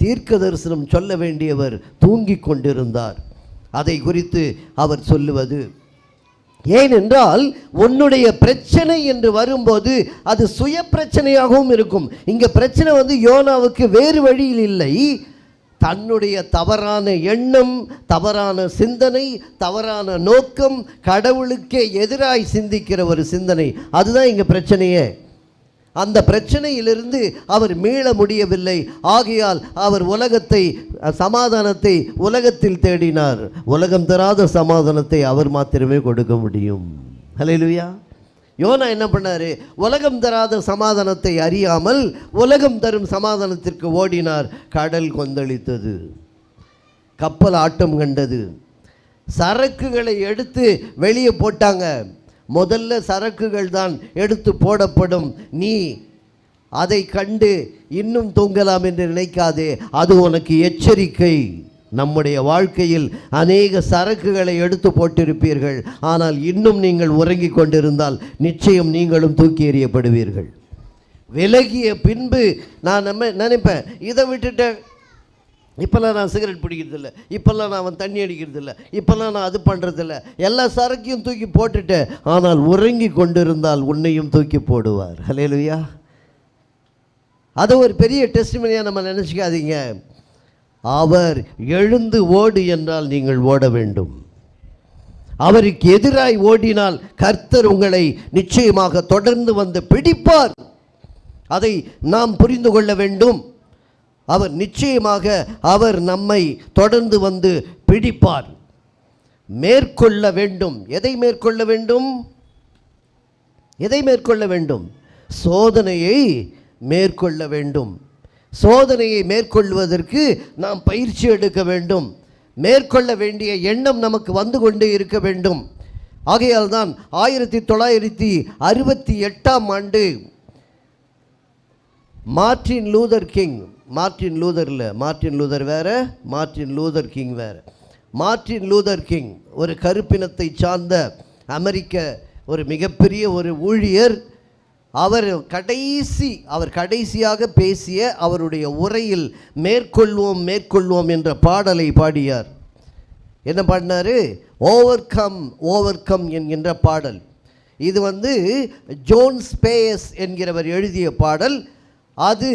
தீர்க்க தரிசனம் சொல்ல வேண்டியவர் தூங்கிக் கொண்டிருந்தார். அதை குறித்து அவர் சொல்லுவது ஏனென்றால் உன்னுடைய பிரச்சனை என்று வரும்போது அது சுய பிரச்சனையாகவும் இருக்கும். இங்கே பிரச்சனை வந்து யோனாவுக்கு வேறு வழியில் இல்லை. தன்னுடைய தவறான எண்ணம் தவறான சிந்தனை தவறான நோக்கம் கடவுளுக்கே எதிராய் சிந்திக்கிற ஒரு சிந்தனை. அதுதான் இங்கே பிரச்சனையே. அந்த பிரச்சனையிலிருந்து அவர் மீள முடியவில்லை. ஆகையால் அவர் உலகத்தை சமாதானத்தை உலகத்தில் தேடினார். உலகம் தராத சமாதானத்தை அவர் மாத்திரமே கொடுக்க முடியும். ஹலெலுயா யோனா என்ன பண்ணார்? உலகம் தராத சமாதானத்தை அறியாமல் உலகம் தரும் சமாதானத்திற்கு ஓடினார். கடல் கொந்தளித்தது. கப்பல் ஆட்டம் கண்டது. சரக்குகளை எடுத்து வெளியே போட்டாங்க. முதல்ல சரக்குகள் தான் எடுத்து போடப்படும். நீ அதை கண்டு இன்னும் தூங்கலாம் என்று நினைக்காதே. அது உனக்கு எச்சரிக்கை. நம்முடைய வாழ்க்கையில் அநேக சரக்குகளை எடுத்து போட்டிருப்பீர்கள். ஆனால் இன்னும் நீங்கள் உறங்கிக் கொண்டிருந்தால் நிச்சயம் நீங்களும் தூக்கி எறியப்படுவீர்கள். விலகிய பின்பு நான் நம்ம நினைப்பேன். இதை விட்டுட்டேன் இப்போல்லாம் நான் சிகரெட் பிடிக்கிறதில்ல. இப்போல்லாம் நான் அவன் தண்ணி அடிக்கிறதில்ல. இப்போல்லாம் நான் அது பண்ணுறதில்ல எல்லா சரக்கையும் தூக்கி போட்டுட்டேன் ஆனால் உறங்கி கொண்டிருந்தால் உன்னையும் தூக்கி போடுவார். ஹலேலுயா அதை ஒரு பெரிய டெஸ்டிமனியாக நம்ம நினச்சிக்காதீங்க. அவர் எழுந்து ஓடு என்றால் நீங்கள் ஓட வேண்டும். அவருக்கு எதிராய் ஓடினால் கர்த்தர் உங்களை நிச்சயமாக தொடர்ந்து வந்து பிடிப்பார். அதை நாம் புரிந்து கொள்ள வேண்டும். அவர் நிச்சயமாக அவர் நம்மை தொடர்ந்து வந்து பிடிப்பார். மேற்கொள்ள வேண்டும். எதை மேற்கொள்ள வேண்டும்? எதை மேற்கொள்ள வேண்டும்? சோதனையை மேற்கொள்ள வேண்டும். சோதனையை மேற்கொள்வதற்கு நாம் பயிற்சி எடுக்க வேண்டும். மேற்கொள்ள வேண்டிய எண்ணம் நமக்கு வந்து கொண்டே இருக்க வேண்டும். ஆகையால் தான் ஆயிரத்தி தொள்ளாயிரத்தி அறுபத்தி எட்டாம் ஆண்டு மார்டின் லூதர் கிங் மார்ட்டின் லூதரில் மார்ட்டின் லூதர் வேறு மார்ட்டின் லூதர் கிங் வேற. மார்ட்டின் லூதர் கிங் ஒரு கருப்பினத்தை சார்ந்த அமெரிக்க ஒரு மிகப்பெரிய ஒரு ஊழியர். அவர் கடைசி அவர் கடைசியாக பேசிய அவருடைய உரையில் மேற்கொள்வோம் மேற்கொள்வோம் என்ற பாடலை பாடியார். என்ன பாடினார்? ஓவர் கம் ஓவர் கம் என்கின்ற பாடல். இது வந்து ஜோன் ஸ்பேயஸ் என்கிறவர் எழுதிய பாடல். அது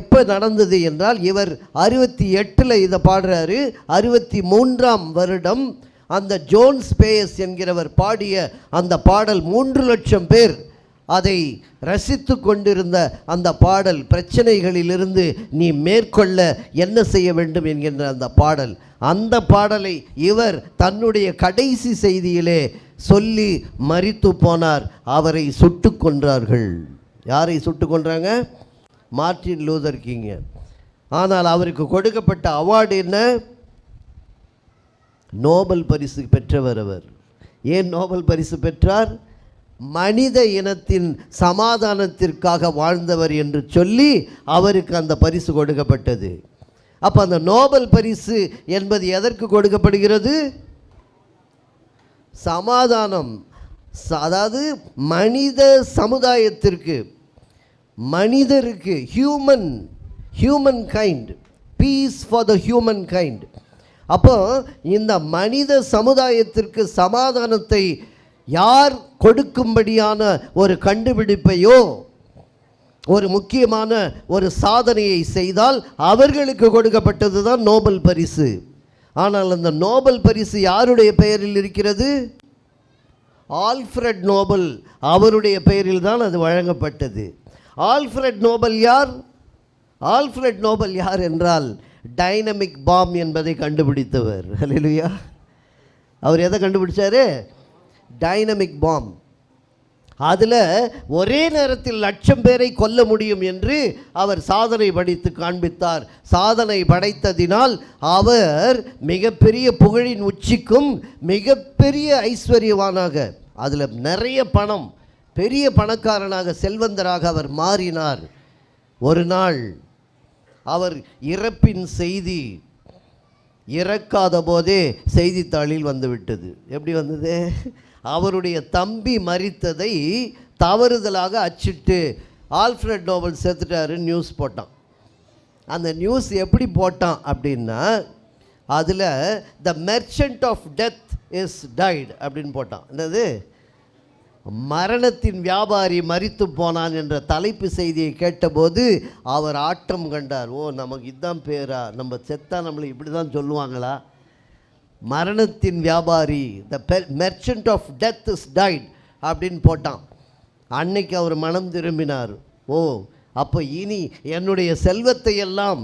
எப்போ நடந்தது என்றால் இவர் அறுபத்தி எட்டில் இதை பாடுறாரு. அறுபத்தி மூன்றாம் வருடம் அந்த ஜோன்ஸ் பேயஸ் என்கிறவர் பாடிய அந்த பாடல் மூன்று லட்சம் பேர் அதை ரசித்து கொண்டிருந்த அந்த பாடல் பிரச்சனைகளிலிருந்து நீ மேற்கொள்ள என்ன செய்ய வேண்டும் என்கின்ற அந்த பாடல். அந்த பாடலை இவர் தன்னுடைய கடைசி செய்தியிலே சொல்லி மறித்து போனார். அவரை சுட்டு கொன்றார்கள். யாரை சுட்டு கொன்றாங்க? மார்ட்டின் லூதர் கிங்க. ஆனால் அவருக்கு கொடுக்கப்பட்ட அவார்டு என்ன? நோபல் பரிசு பெற்றவர் அவர். ஏன் நோபல் பரிசு பெற்றார்? மனித இனத்தின் சமாதானத்திற்காக வாழ்ந்தவர் என்று சொல்லி அவருக்கு அந்த பரிசு கொடுக்கப்பட்டது. அப்போ அந்த நோபல் பரிசு என்பது எதற்கு கொடுக்கப்படுகிறது? சமாதானம். அதாவது மனித சமுதாயத்திற்கு. மனிதருக்கு human humankind peace for the humankind அப்போ இந்த மனித சமுதாயத்திற்கு சமாதானத்தை யார் கொடுக்கும்படியான ஒரு கண்டுபிடிப்பையோ ஒரு முக்கியமான ஒரு சாதனையை செய்தால் அவர்களுக்கு கொடுக்கப்பட்டது தான் நோபல் பரிசு. ஆனால் அந்த நோபல் பரிசு யாருடைய பெயரில் இருக்கிறது? ஆல்ஃப்ரெட் நோபல் அவருடைய பெயரில் தான் அது வழங்கப்பட்டது. ஆல்ஃப்ரெட் நோபல் யார்? ஆல்ஃப்ரெட் நோபல் யார் என்றால் டைனமிக் பாம் என்பதை கண்டுபிடித்தவர். ஹalleluya. அவர் எதை கண்டுபிடிச்சார்? Dynamic bomb. அதில் ஒரே நேரத்தில் லட்சம் பேரை கொல்ல முடியும் என்று அவர் சாதனை படைத்து காண்பித்தார். சாதனை படைத்ததினால் அவர் மிகப்பெரிய புகழின் உச்சிக்கும் மிகப்பெரிய ஐஸ்வர்யவானாக அதில் நிறைய பணம் பெரிய பணக்காரனாக செல்வந்தராக அவர் மாறினார். ஒரு நாள் அவர் இறப்பின் செய்தி இறக்காத போதே செய்தித்தாளில் வந்துவிட்டது. எப்படி வந்தது? அவருடைய தம்பி மறித்ததை தவறுதலாக அச்சிட்டு ஆல்ஃப்ரெட் நோபல் செத்துட்டாருன்னு நியூஸ் போட்டான். அந்த நியூஸ் எப்படி போட்டான் அப்படின்னா அதில் the merchant of death is dead அப்படின்னு போட்டான். என்னது? மரணத்தின் வியாபாரி மறித்து போனான் என்ற தலைப்பு செய்தியை கேட்டபோது அவர் ஆட்டம் கண்டார். ஓ நமக்கு இதுதான் பேரா? நம்ம செத்தா நம்மளை இப்படி தான் சொல்லுவாங்களா? மரணத்தின் வியாபாரி the merchant of death is dead அப்படின்னு போட்டான். அன்னைக்கு அவர் மனம் திரும்பினார். ஓ அப்போ இனி என்னுடைய செல்வத்தை எல்லாம்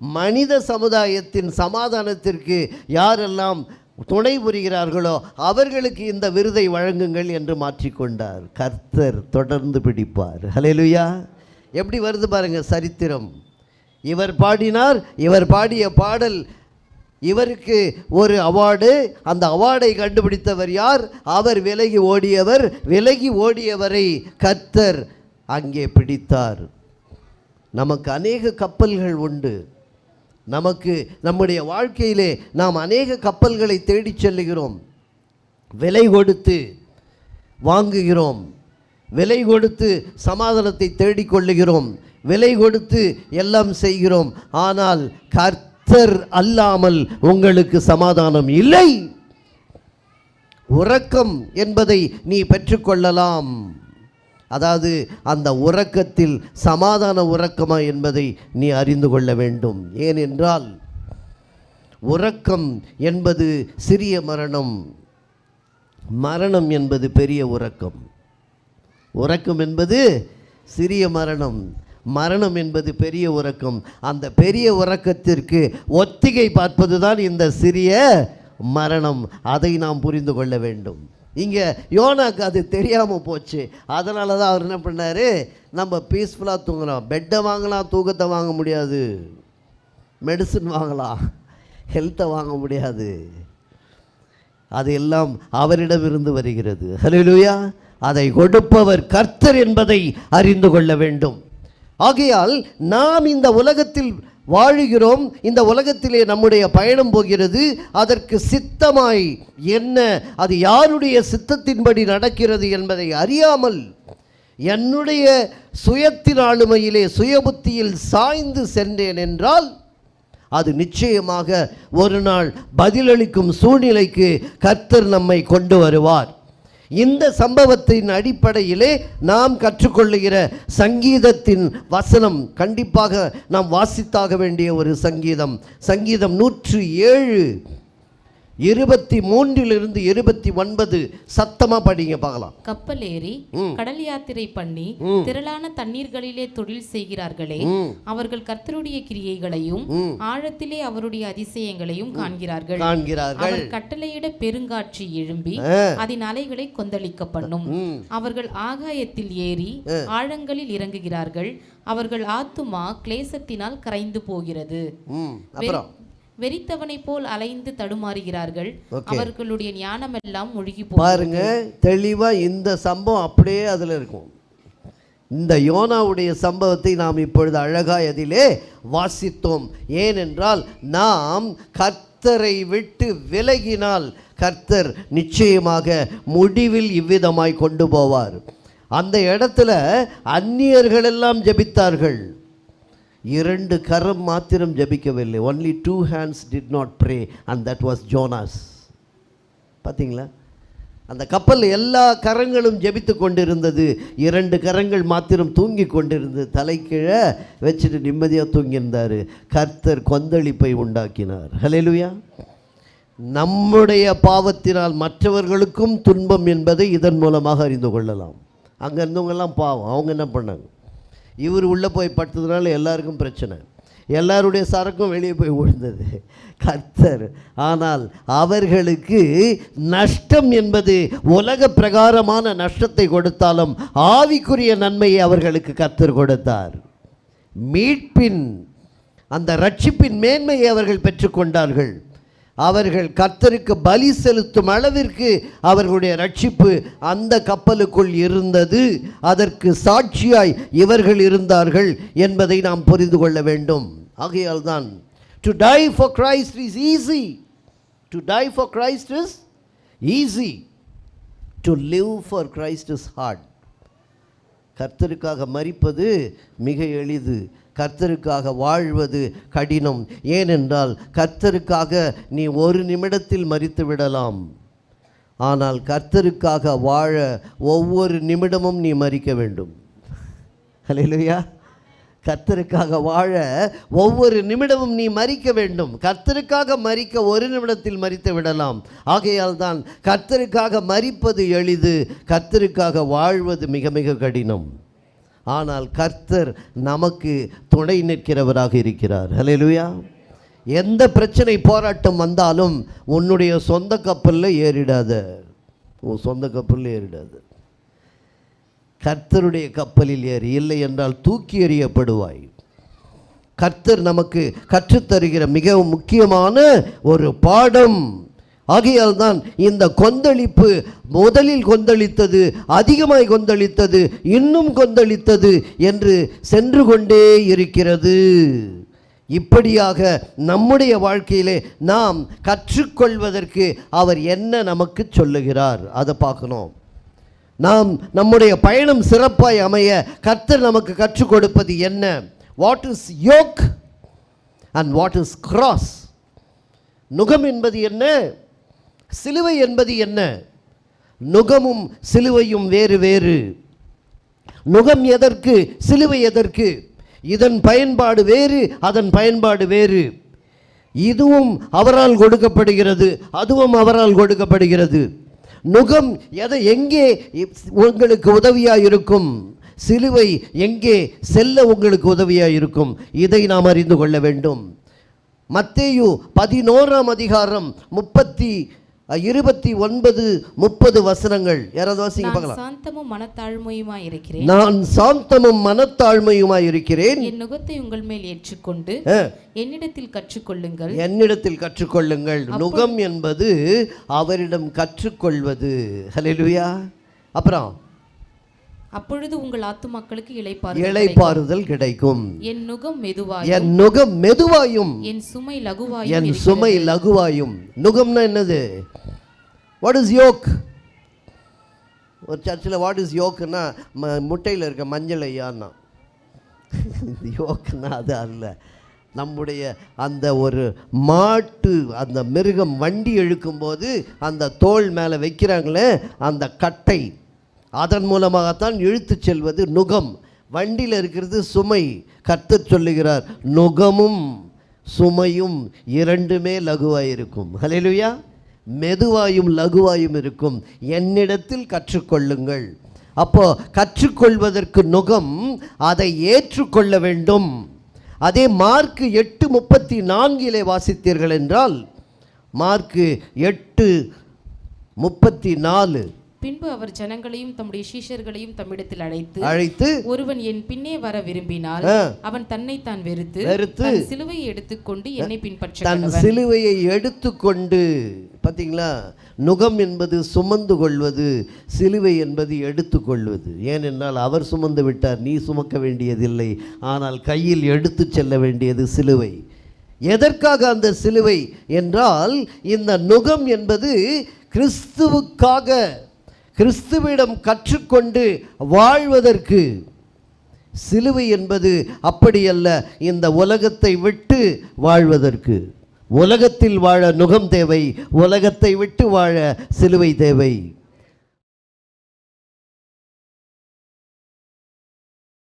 மனித சமுதாயத்தின் சமாதானத்திற்கு யாரெல்லாம் துணை புரிகிறார்களோ அவர்களுக்கு இந்த விருதை வழங்குங்கள் என்று மாற்றிக்கொண்டார். கர்த்தர் தொடர்ந்து பிடிப்பார். ஹலெலுயா எப்படி வருது பாருங்கள் சரித்திரம். இவர் பாடினார் இவர் பாடிய பாடல் இவருக்கு ஒரு அவார்டு அந்த அவார்டை கண்டுபிடித்தவர் யார்? அவர் விலகி ஓடியவர் விலகி ஓடியவரை கர்த்தர் அங்கே பிடித்தார். நமக்கு அநேக கப்பல்கள் உண்டு. நமக்கு நம்முடைய வாழ்க்கையிலே நாம் அநேக கப்பல்களை தேடிச் செல்லுகிறோம். விலை கொடுத்து வாங்குகிறோம். விலை கொடுத்து சமாதானத்தை தேடிக்கொள்ளுகிறோம் விலை கொடுத்து எல்லாம் செய்கிறோம். ஆனால் கர்த்தர் அல்லாமல் உங்களுக்கு சமாதானம் இல்லை. உறக்கம் என்பதை நீ பெற்றுக்கொள்ளலாம் அதாவது அந்த உறக்கத்தில் சமாதான உறக்கமா என்பதை நீ அறிந்து கொள்ள வேண்டும். ஏனென்றால் உறக்கம் என்பது சிறிய மரணம். மரணம் என்பது பெரிய உறக்கம். உறக்கம் என்பது சிறிய மரணம். மரணம் என்பது பெரிய உறக்கம். அந்த பெரிய உறக்கத்திற்கு ஒத்திகை பார்ப்பது தான் இந்த சிறிய மரணம். அதை நாம் புரிந்து கொள்ள வேண்டும். இங்கே யோனாக்கு அது தெரியாமல் போச்சு. அதனால தான் அவர் என்ன பண்ணார்? நம்ம பீஸ்ஃபுல்லாக தூங்குறோம். பெட்டை வாங்கலாம் தூக்கத்தை வாங்க முடியாது. மெடிசன் வாங்கலாம் ஹெல்த்தை வாங்க முடியாது. அது எல்லாம் அவரிடமிருந்து வருகிறது. ஹலோலுயா அதை கொடுப்பவர் கர்த்தர் என்பதை அறிந்து கொள்ள வேண்டும். ஆகையால் நாம் இந்த உலகத்தில் வாழுகிறோம். இந்த உலகத்திலே நம்முடைய பயணம் போகிறது. அதற்கு சித்தமாய் என்ன? அது யாருடைய சித்தத்தின்படி நடக்கிறது என்பதை அறியாமல் என்னுடைய சுயத்தின் ஆளுமையிலே சுயபுத்தியில் சாய்ந்து சென்றேன் என்றால் அது நிச்சயமாக ஒரு நாள் பதிலளிக்கும் சூழ்நிலைக்கு கர்த்தர் நம்மை கொண்டு வருவார். இந்த சம்பவத்தின் அடிப்படையிலே நாம் கற்றுக்கொள்ளுகிற சங்கீதத்தின் வசனம் கண்டிப்பாக நாம் வாசித்தாக வேண்டிய ஒரு சங்கீதம். சங்கீதம் நூற்று ஏழு. இருபத்தி மூன்றிலிருந்து இருபத்தி ஒன்பது சத்தமாக படிங்க பார்க்கலாம். கப்பல் ஏறி கடல் யாத்திரை பண்ணி திரளான தண்ணீர்களிலே தொழில் செய்கிறார்களே அவர்கள் கர்த்தருடைய கிரியைகளையும் ஆழத்திலே அவருடைய அதிசயங்களையும் காண்கிறார்கள். காண்கிறார்கள். அவர் கட்டளையிட பெருங்காற்று எழும்பி அதன் அலைகளை கொந்தளிக்க பண்ணும் அவர்கள் ஆகாயத்தில் ஏறி ஆழங்களில் இறங்குகிறார்கள். அவர்கள் ஆத்துமா கிளேசத்தினால் கரைந்து போகிறது. அப்புறம்? வெறித்தவனைப் போல் அலைந்து தடுமாறுகிறார்கள். அவர்களுடைய ஞானமெல்லாம் முழுகி போ பாருங்க தெளிவா இந்த சம்பவம் அப்படியே அதில் இருக்கும். இந்த யோனாவுடைய சம்பவத்தை நாம் இப்பொழுது அழகாய் அதிலே வாசித்தோம். ஏனென்றால் நாம் கர்த்தரை விட்டு விலகினால் கர்த்தர் நிச்சயமாக முடிவில் இவ்விதமாய் கொண்டு போவார். அந்த இடத்துல அந்நியர்களெல்லாம் ஜெபித்தார்கள். இரண்டு கரம் மாத்திரம் ஜெபிக்கவில்லை. Only two hands did not pray and that was Jonas பார்த்தீங்களா அந்த கப்பல் எல்லா கரங்களும் ஜெபித்து கொண்டிருந்தது. இரண்டு கரங்கள் மாத்திரம் தூங்கி கொண்டிருந்தது. தலைக்கீழே வச்சுட்டு நிம்மதியாக தூங்கியிருந்தார். கர்த்தர் கொந்தளிப்பை உண்டாக்கினார். ஹலெலுயா நம்முடைய பாவத்தினால் மற்றவர்களுக்கும் துன்பம் என்பதை இதன் மூலமாக அறிந்து கொள்ளலாம். அங்கே இருந்தவங்கெல்லாம் பாவம். அவங்க என்ன பண்ணாங்க? இவர் உள்ளே போய் படுத்ததுனால எல்லாருக்கும் பிரச்சனை. எல்லாருடைய சரக்கும் வெளியே போய் விழுந்தது. கர்த்தர் ஆனால் அவர்களுக்கு நஷ்டம் என்பது உலக பிரகாரமான நஷ்டத்தை கொடுத்தாலும் ஆவிக்குரிய நன்மையை அவர்களுக்கு கர்த்தர் கொடுத்தார். மீட்பின் அந்த ரட்சிப்பின் மேன்மையை அவர்கள் பெற்றுக்கொண்டார்கள். அவர்கள் கர்த்தருக்கு பலி செலுத்தும் அளவிற்கு அவர்களுடைய ரட்சிப்பு அந்த கப்பலுக்குள் இருந்தது. அதற்கு சாட்சியாய் இவர்கள் இருந்தார்கள் என்பதை நாம் புரிந்து கொள்ள வேண்டும். ஆகையால் தான் to die for Christ is easy to die for Christ is easy to live for Christ is hard கர்த்தருக்காக மறிப்பது மிக எளிது. கர்த்தருக்காக வாழ்வது கடினம். ஏனென்றால் கர்த்தருக்காக நீ ஒரு நிமிடத்தில் மறித்து விடலாம். ஆனால் கர்த்தருக்காக வாழ ஒவ்வொரு நிமிடமும் நீ மறிக்க வேண்டும். ஹalleluya. கர்த்தருக்காக வாழ ஒவ்வொரு நிமிடமும் நீ மறிக்க வேண்டும். கர்த்தருக்காக மறிக்க ஒரு நிமிடத்தில் மறித்து விடலாம். ஆகையால் தான் கர்த்தருக்காக மறிப்பது எளிது. கர்த்தருக்காக வாழ்வது மிக மிக கடினம். ஆனால் கர்த்தர் நமக்கு துணை நிற்கிறவராக இருக்கிறார். ஹalleluya எந்த பிரச்சனை போராட்டம் வந்தாலும் உன்னுடைய சொந்த கப்பலில் ஏறிடாத. உன் சொந்த கப்பலில் ஏறிடாத. கர்த்தருடைய கப்பலில் ஏறி இல்லை என்றால் தூக்கி எறியப்படுவாய். கர்த்தர் நமக்கு கற்றுத்தருகிற மிகவும் முக்கியமான ஒரு பாடம். ஆகையால் தான் இந்த கொந்தளிப்பு முதலில் கொந்தளித்தது அதிகமாய் கொந்தளித்தது இன்னும் கொந்தளித்தது என்று சென்று கொண்டே இருக்கிறது. இப்படியாக நம்முடைய வாழ்க்கையிலே நாம் கற்றுக்கொள்வதற்கு அவர் என்ன நமக்கு சொல்லுகிறார்? அதை பார்க்கணும். நாம் நம்முடைய பயணம் சிறப்பாய் அமைய கர்த்தர் நமக்கு கற்றுக் கொடுப்பது என்ன? What is yoke and what is cross நுகம் என்பது என்ன? சிலுவை என்பது என்ன? நுகமும் சிலுவையும் வேறு வேறு. நுகம் எதற்கு? சிலுவை எதற்கு? இதன் பயன்பாடு வேறு அதன் பயன்பாடு வேறு. இதுவும் அவரால் கொடுக்கப்படுகிறது அதுவும் அவரால் கொடுக்கப்படுகிறது. நுகம் எதை எங்கே உங்களுக்கு உதவியாக இருக்கும் சிலுவை எங்கே செல்ல உங்களுக்கு உதவியாக இருக்கும் இதை நாம் அறிந்து கொள்ள வேண்டும். மத்தேயு பதினோராம் அதிகாரம் முப்பத்தி இருபத்தி ஒன்பது முப்பது வசனங்கள். யாராவது வாசிங்க பார்க்கலாம். சாந்தமும் மனத்தாழ்மையுமா இருக்கிறேன். நான் சாந்தமும் மனத்தாழ்மையுமாய் இருக்கிறேன். என் நுகத்தை உங்கள் மேல் ஏற்றுக்கொண்டு என்னிடத்தில் கற்றுக்கொள்ளுங்கள். என்னிடத்தில் கற்றுக்கொள்ளுங்கள். நுகம் என்பது அவரிடம் கற்றுக்கொள்வது. ஹalleluya. அப்புறம் அப்பொழுது உங்கள் ஆத்துமாக்களுக்கு இளைப்பாறுதல் இளைப்பாறுதல் கிடைக்கும். என் நுகம் மெதுவாயும் என் நுகம் மெதுவாயும். என் சுமை லகுவாயும் என். சுமை லகுவாயும். நுகம்னா என்னது? வாட் இஸ் யோக் ஒரு சர்ச்சில் வாட் இஸ் யோக்குன்னா ம முட்டையில் இருக்க மஞ்சள் ஐயான்னா. யோக்குன்னா அது அல்ல. நம்முடைய அந்த ஒரு மாட்டு அந்த மிருகம் வண்டி இழுக்கும்போது அந்த தோல் மேலே வைக்கிறாங்களே அந்த கட்டை. அதன் மூலமாகத்தான் இழுத்துச் செல்வது நுகம். வண்டியில் இருக்கிறது சுமை கர்த்தர் சொல்லுகிறார் நுகமும் சுமையும் இரண்டுமே லகுவாயிருக்கும். இருக்கும் மெதுவாயும் லகுவாயும் இருக்கும். என்னிடத்தில் கற்றுக்கொள்ளுங்கள். அப்போ கற்றுக்கொள்வதற்கு நுகம் அதை ஏற்றுக்கொள்ள வேண்டும். அதே மார்க்கு எட்டு முப்பத்தி நான்கிலே வாசித்தீர்கள் என்றால் மார்க்கு எட்டு முப்பத்தி நாலு பின்பு அவர் ஜனங்களையும் தம்முடைய சீஷர்களையும் தம்மிடத்தில் அழைத்து அழைத்து ஒருவன் என் பின்னே வர விரும்பினால். அவன் தன்னைத்தான் வெறுத்து வெறுத்து தன் சிலுவையை எடுத்துக்கொண்டு என்னை பின்பற்ற தன். சிலுவையை எடுத்துக்கொண்டு பார்த்தீங்களா நுகம் என்பது சுமந்து கொள்வது சிலுவை என்பது எடுத்துக்கொள்வது. ஏனென்றால் அவர் சுமந்து விட்டார் நீ சுமக்க வேண்டியதில்லை. ஆனால் கையில் எடுத்து செல்ல வேண்டியது சிலுவை. எதற்காக அந்த சிலுவை? என்றால் இந்த நுகம் என்பது கிறிஸ்துவுக்காக கிறிஸ்துவிடம் கற்றுக்கொண்டு வாழ்வதற்கு. சிலுவை என்பது அப்படியல்ல இந்த உலகத்தை விட்டு வாழ்வதற்கு. உலகத்தில் வாழ நுகம் தேவை உலகத்தை விட்டு வாழ சிலுவை தேவை.